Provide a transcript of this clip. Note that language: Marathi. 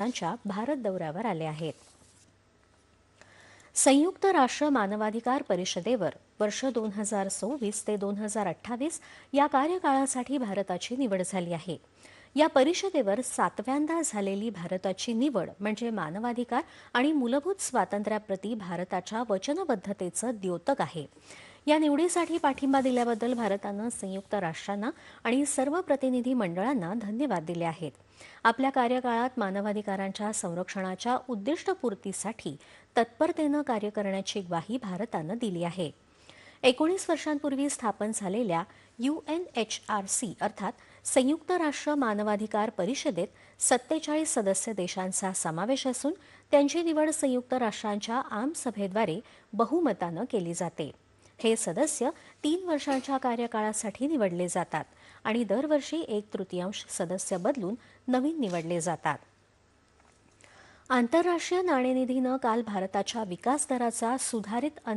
यांच्या भारत दौऱ्यावर आले आहेत. संयुक्त राष्ट्र मानवाधिकार परिषदेवर वर्ष दोन हजार सव्वीस ते दोन हजार अठ्ठावीस या कार्यकाळासाठी भारताची निवड झाली आहे. या परिषदेवर सातव्यांदा झालेली भारताची निवड म्हणजे मानवाधिकार आणि मूलभूत स्वातंत्र्याप्रती भारताच्या वचनबद्धतेचं द्योतक आहे. या निवडीसाठी पाठिंबा दिल्याबद्दल भारतानं संयुक्त राष्ट्रांना आणि सर्व प्रतिनिधी मंडळांना धन्यवाद दिले आहेत. आपल्या कार्यकाळात मानवाधिकारांच्या संरक्षणाच्या उद्दिष्टपूर्तीसाठी तत्परतेनं कार्य करण्याची ग्वाही भारतानं दिली आहे. एकोणीस वर्षांपूर्वी स्थापन झालेल्या U N H R C अर्थात संयुक्त राष्ट्र मानवाधिकार परिषदेत सत्तेचाळीस सदस्य देशांचा समावेश असून त्यांची निवड संयुक्त राष्ट्रांच्या आमसभेद्वारे बहुमतानं केली जाते. हे सदस्य तीन वर्षांच्या कार्यकाळासाठी निवडले जातात आणि दरवर्षी एक तृतीयांश सदस्य बदलून नवीन निवडले जातात. आंतरराष्ट्रीय नाणेनिधीनं काल भारताच्या विकास दराचा सुधारित